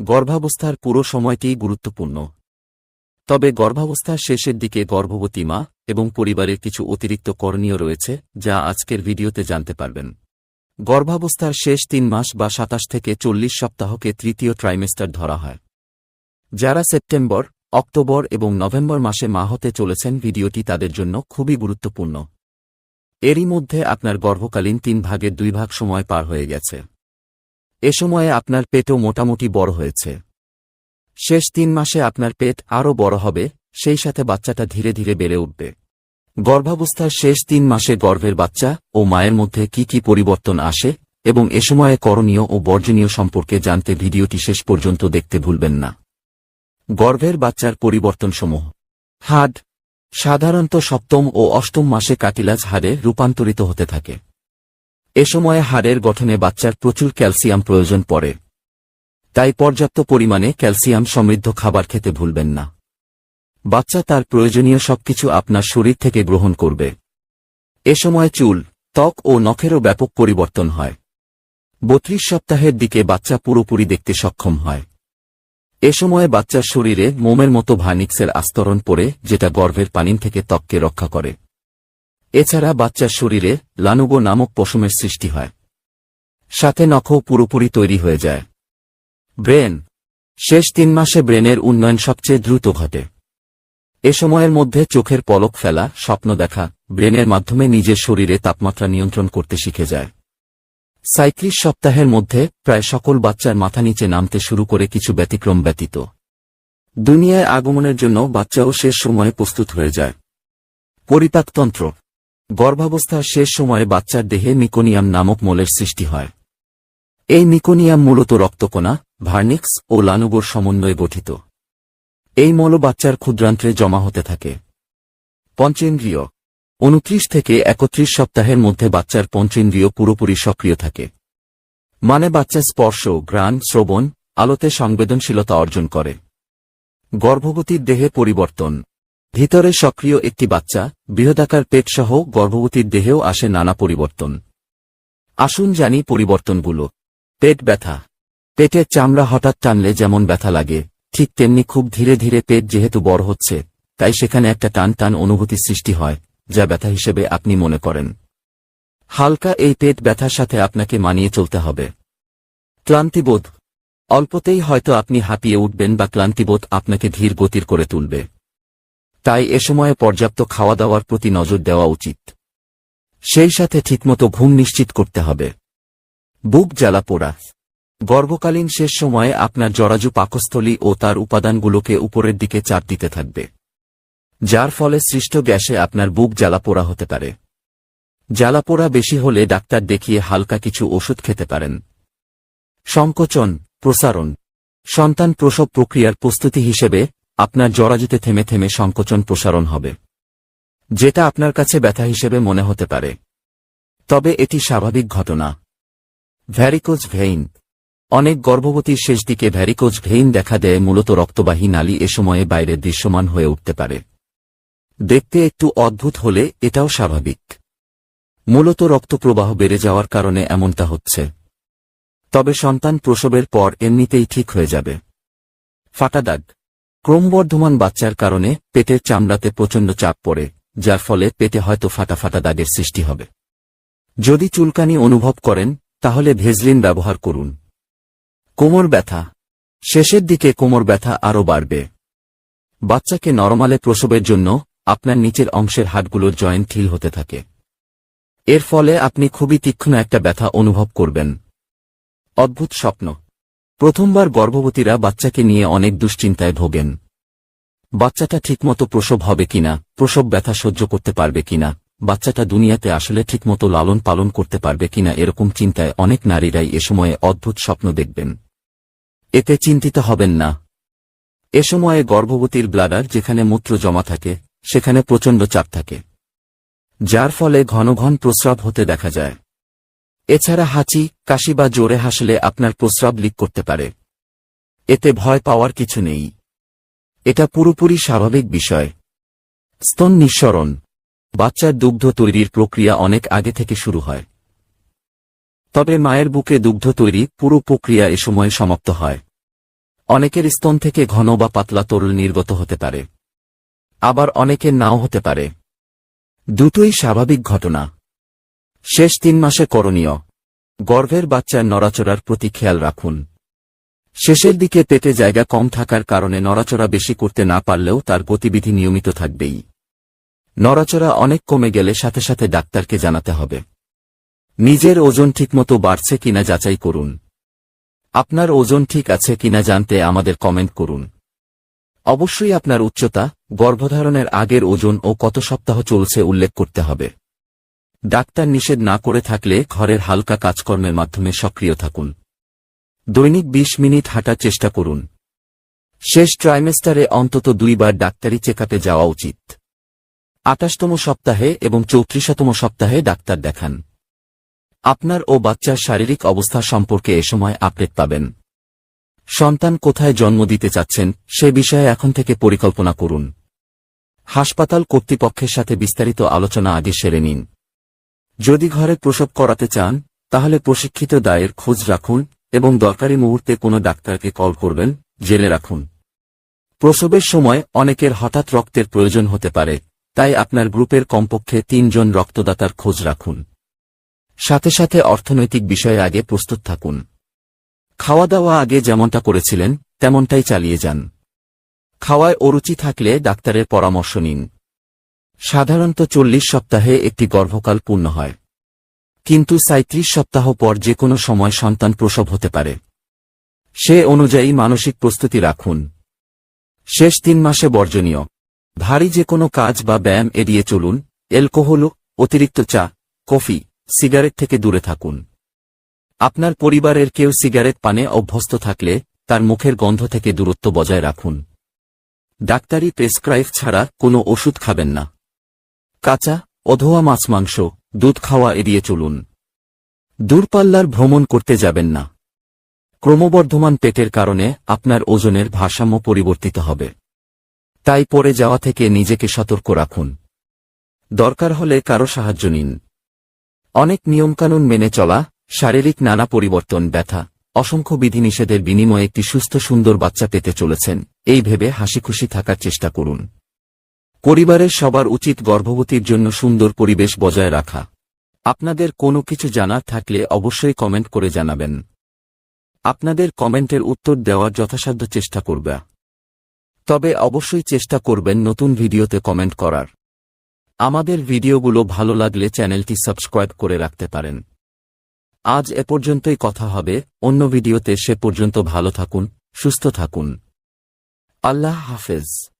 গর্ভাবস্থার পুরো সময়টিই গুরুত্বপূর্ণ। তবে গর্ভাবস্থার শেষের দিকে গর্ভবতী মা এবং পরিবারের কিছু অতিরিক্ত করণীয় রয়েছে, যা আজকের ভিডিওতে জানতে পারবেন। গর্ভাবস্থার শেষ তিন মাস বা সাতাশ থেকে চল্লিশ সপ্তাহকে তৃতীয় ট্রাইমেস্টার ধরা হয়। যারা সেপ্টেম্বর, অক্টোবর এবং নভেম্বর মাসে মা হতে চলেছেন, ভিডিওটি তাদের জন্য খুবই গুরুত্বপূর্ণ। এরই মধ্যে আপনার গর্ভকালীন তিন ভাগের দুই ভাগ সময় পার হয়ে গেছে। এ সময়ে আপনার পেটও মোটামুটি বড় হয়েছে। শেষ তিন মাসে আপনার পেট আরও বড় হবে, সেই সাথে বাচ্চাটা ধীরে ধীরে বেড়ে উঠবে। গর্ভাবস্থার শেষ তিন মাসে গর্ভের বাচ্চা ও মায়ের মধ্যে কি কি পরিবর্তন আসে এবং এ সময়ে করণীয় ও বর্জনীয় সম্পর্কে জানতে ভিডিওটি শেষ পর্যন্ত দেখতে ভুলবেন না। গর্ভের বাচ্চার পরিবর্তনসমূহ। হাড সাধারণত সপ্তম ও অষ্টম মাসে কাটিলাজ হাড়ে রূপান্তরিত হতে থাকে। এ সময়ে হাড়ের গঠনে বাচ্চার প্রচুর ক্যালসিয়াম প্রয়োজন পড়ে। তাই পর্যাপ্ত পরিমাণে ক্যালসিয়াম সমৃদ্ধ খাবার খেতে ভুলবেন না। বাচ্চা তার প্রয়োজনীয় সবকিছু আপনার শরীর থেকে গ্রহণ করবে। এ সময় চুল, ত্বক ও নখেরও ব্যাপক পরিবর্তন হয়। বত্রিশ সপ্তাহের দিকে বাচ্চা পুরোপুরি দেখতে সক্ষম হয়। এ সময়ে বাচ্চার শরীরে মোমের মতো ভানিক্সের আস্তরণ পড়ে, যেটা গর্ভের পানিন থেকে ত্বককে রক্ষা করে। এছাড়া বাচ্চার শরীরে লানুগো নামক পশমের সৃষ্টি হয়। সাথে নখও পুরোপুরি তৈরি হয়ে যায়। ব্রেন। শেষ তিন মাসে ব্রেনের উন্নয়ন সবচেয়ে দ্রুত ঘটে। এ সময়ের মধ্যে চোখের পলক ফেলা, স্বপ্ন দেখা, ব্রেনের মাধ্যমে নিজের শরীরে তাপমাত্রা নিয়ন্ত্রণ করতে শিখে যায়। সাঁত্রিশ সপ্তাহের মধ্যে প্রায় সকল বাচ্চার মাথা নিচে নামতে শুরু করে কিছু ব্যতিক্রম ব্যতীত। দুনিয়ায় আগমনের জন্য বাচ্চাও শেষ সময়ে প্রস্তুত হয়ে যায়। পরিপাকতন্ত্র। গর্ভাবস্থার শেষ সময়ে বাচ্চার দেহে নিকোনিয়াম নামক মোলের সৃষ্টি হয়। এই নিকোনিয়াম মূলত রক্তকণা, ভার্নিক্স ও লানুগোর সমন্বয়ে গঠিত। এই মল বাচ্চার ক্ষুদ্রান্ত্রে জমা হতে থাকে। পঞ্চেন্দ্রিয়। উনত্রিশ থেকে একত্রিশ সপ্তাহের মধ্যে বাচ্চার পঞ্চেন্দ্রিয় পুরোপুরি সক্রিয় থাকে। মানে বাচ্চা স্পর্শ ঘ্রাণ শ্রবণ, আলোতে সংবেদনশীলতা অর্জন করে। গর্ভবতীর দেহে পরিবর্তন। ভিতরে সক্রিয় একটি বাচ্চা, বৃহদাকার পেটসহ গর্ভবতীর দেহেও আসে নানা পরিবর্তন। আসুন জানি পরিবর্তনগুলো। পেট ব্যথা। পেটের চামড়া হঠাৎ টানলে যেমন ব্যথা লাগে, ঠিক তেমনি খুব ধীরে ধীরে পেট যেহেতু বড় হচ্ছে, তাই সেখানে একটা টান টান অনুভূতি সৃষ্টি হয়, যা ব্যথা হিসেবে আপনি মনে করেন। হালকা এই পেট ব্যথার সাথে আপনাকে মানিয়ে চলতে হবে। ক্লান্তিবোধ। অল্পতেই হয়তো আপনি হাঁপিয়ে উঠবেন বা ক্লান্তিবোধ আপনাকে ধীর গতির করে তুলবে। তাই এ সময়ে পর্যাপ্ত খাওয়া দাওয়ার প্রতি নজর দেওয়া উচিত। সেই সাথে ঠিকমতো ঘুম নিশ্চিত করতে হবে। বুক জ্বালা পোড়া। গর্ভকালীন শেষ সময়ে আপনার জরাজু পাকস্থলী ও তার উপাদানগুলোকে উপরের দিকে চাপ দিতে থাকবে। যার ফলে সৃষ্ট গ্যাসে আপনার বুক জ্বালাপোড়া হতে পারে। জ্বালাপোড়া বেশি হলে ডাক্তার দেখিয়ে হালকা কিছু ওষুধ খেতে পারেন। সংকোচন, প্রসারণ। সন্তান প্রসব প্রক্রিয়ার প্রস্তুতি হিসেবে আপনার জরাজুতে থেমে থেমে সংকোচন প্রসারণ হবে। যেটা আপনার কাছে ব্যথা হিসেবে মনে হতে পারে। তবে এটি স্বাভাবিক ঘটনা। Varicose vein. অনেক গর্ভবতীর শেষ দিকে ভ্যারিকোজ ভেইন দেখা দেয় মূলত রক্তবাহী নালী এ সময়ে বাইরে দৃশ্যমান হয়ে উঠতে পারে। দেখতে একটু অদ্ভুত হলে এটাও স্বাভাবিক। মূলত রক্তপ্রবাহ বেড়ে যাওয়ার কারণে এমনটা হচ্ছে। তবে সন্তান প্রসবের পর এমনিতেই ঠিক হয়ে যাবে। ফাটা দাগ। ক্রমবর্ধমান বাচ্চার কারণে পেটের চামড়াতে প্রচণ্ড চাপ পড়ে, যার ফলে পেটে হয়তো ফাটা ফাটা দাগের সৃষ্টি হবে। যদি চুলকানি অনুভব করেন, তাহলে ভেজলিন ব্যবহার করুন। কোমর ব্যথা। শেষের দিকে কোমর ব্যথা আরও বাড়বে। বাচ্চাকে নরমালে প্রসবের জন্য আপনার নিচের অংশের হাটগুলোর জয়েন্ট ঢিল হতে থাকে। এর ফলে আপনি খুবই তীক্ষ্ণ একটা ব্যথা অনুভব করবেন। অদ্ভুত স্বপ্ন। প্রথমবার গর্ভবতীরা বাচ্চাকে নিয়ে অনেক দুশ্চিন্তায় ভোগেন। বাচ্চাটা ঠিকমতো প্রসব হবে কিনা, প্রসব ব্যথা সহ্য করতে পারবে কিনা, বাচ্চাটা দুনিয়াতে আসলে ঠিকমতো লালন পালন করতে পারবে কিনা এরকম চিন্তায় অনেক নারীরাই এ সময়ে অদ্ভুত স্বপ্ন দেখবেন। এতে চিন্তিত হবেন না। এ সময়ে গর্ভবতীর ব্লাডার যেখানে মূত্র জমা থাকে, সেখানে প্রচণ্ড চাপ থাকে। যার ফলে ঘন ঘন প্রস্রাব হতে দেখা যায়। এছাড়া হাঁচি, কাশি বা জোরে হাসলে আপনার প্রস্রাব লিক করতে পারে। এতে ভয় পাওয়ার কিছু নেই। এটা পুরোপুরি স্বাভাবিক বিষয়। স্তন নিঃসরণ। বাচ্চার দুগ্ধ তৈরির প্রক্রিয়া অনেক আগে থেকে শুরু হয়। তবে মায়ের বুকে দুগ্ধ তৈরি পুরো প্রক্রিয়া এ সময় সমাপ্ত হয়। অনেকের স্তন থেকে ঘন বা পাতলা তরল নির্গত হতে পারে। আবার অনেকের নাও হতে পারে। দুটোই স্বাভাবিক ঘটনা। শেষ তিন মাসে করণীয়। গর্ভের বাচ্চার নড়াচড়ার প্রতি খেয়াল রাখুন। শেষের দিকে পেটে জায়গা কম থাকার কারণে নড়াচড়া বেশি করতে না পারলেও তার গতিবিধি নিয়মিত থাকবেই। নড়াচড়া অনেক কমে গেলে সাথে সাথে ডাক্তারকে জানাতে হবে। নিজের ওজন ঠিকমতো বাড়ছে কিনা যাচাই করুন। আপনার ওজন ঠিক আছে কিনা জানতে আমাদের কমেন্ট করুন। অবশ্যই আপনার উচ্চতা, গর্ভধারণের আগের ওজন ও কত সপ্তাহ চলছে উল্লেখ করতে হবে। ডাক্তার নিষেধ না করে থাকলে ঘরের হালকা কাজকর্মের মাধ্যমে সক্রিয় থাকুন। দৈনিক ২০ মিনিট হাঁটার চেষ্টা করুন। শেষ ট্রাইমেস্টারে অন্তত দুইবার ডাক্তারি চেকআপে যাওয়া উচিত। আটাশতম সপ্তাহে এবং চৌত্রিশতম সপ্তাহে ডাক্তার দেখান। আপনার ও বাচ্চার শারীরিক অবস্থা সম্পর্কে এ সময় আপডেট পাবেন। সন্তান কোথায় জন্ম দিতে চাচ্ছেন, সে বিষয়ে এখন থেকে পরিকল্পনা করুন। হাসপাতাল কর্তৃপক্ষের সাথে বিস্তারিত আলোচনা আগে সেরে নিন। যদি ঘরে প্রসব করাতে চান, তাহলে প্রশিক্ষিত দায়ের খোঁজ রাখুন এবং দরকারি মুহূর্তে কোনো ডাক্তারকে কল করবেন, জেনে রাখুন। প্রসবের সময় অনেকের হঠাৎ রক্তের প্রয়োজন হতে পারে, তাই আপনার গ্রুপের কমপক্ষে তিনজন রক্তদাতার খোঁজ রাখুন। সাথে সাথে অর্থনৈতিক বিষয়ে আগে প্রস্তুত থাকুন। খাওয়া দাওয়া আগে যেমনটা করেছিলেন, তেমনটাই চালিয়ে যান। খাওয়ায় অরুচি থাকলে ডাক্তারের পরামর্শ নিন। সাধারণত চল্লিশ সপ্তাহে একটি গর্ভকাল পূর্ণ হয়। কিন্তু সাঁত্রিশ সপ্তাহ পর যে কোনো সময় সন্তান প্রসব হতে পারে। সে অনুযায়ী মানসিক প্রস্তুতি রাখুন। শেষ তিন মাসে বর্জনীয়। ভারী যে কোনো কাজ বা ব্যায়াম এড়িয়ে চলুন। অ্যালকোহল, অতিরিক্ত চা, কফি, সিগারেট থেকে দূরে থাকুন। আপনার পরিবারের কেউ সিগারেট পানে অভ্যস্ত থাকলে তার মুখের গন্ধ থেকে দূরত্ব বজায় রাখুন। ডাক্তারি প্রেসক্রাইব ছাড়া কোনো ওষুধ খাবেন না। কাঁচা অধোয়া মাছ মাংস, দুধ খাওয়া এড়িয়ে চলুন। দূরপাল্লার ভ্রমণ করতে যাবেন না। ক্রমবর্ধমান পেটের কারণে আপনার ওজনের ভারসাম্য পরিবর্তিত হবে। তাই পড়ে যাওয়া থেকে নিজেকে সতর্ক রাখুন। দরকার হলে কারও সাহায্য নিন। অনেক নিয়মকানুন মেনে চলা, শারীরিক নানা পরিবর্তন, ব্যথা, অসংখ্য বিধিনিষেধের বিনিময়ে একটি সুস্থ, সুন্দর বাচ্চা পেতে চলেছেন। এই ভেবে হাসিখুশি থাকার চেষ্টা করুন। পরিবারের সবার উচিত গর্ভবতীর জন্য সুন্দর পরিবেশ বজায় রাখা। আপনাদের কোনো কিছু জানার থাকলে অবশ্যই কমেন্ট করে জানাবেন। আপনাদের কমেন্টের উত্তর দেওয়ার যথাসাধ্য চেষ্টা করবে। তবে অবশ্যই চেষ্টা করবেন নতুন ভিডিওতে কমেন্ট করার। আমাদের ভিডিওগুলো ভালো লাগলে চ্যানেলটি সাবস্ক্রাইব করে রাখতে পারেন। আজ এ পর্যন্তই কথা হবে, অন্য ভিডিওতে সে পর্যন্ত ভালো থাকুন, সুস্থ থাকুন। আল্লাহ হাফেজ।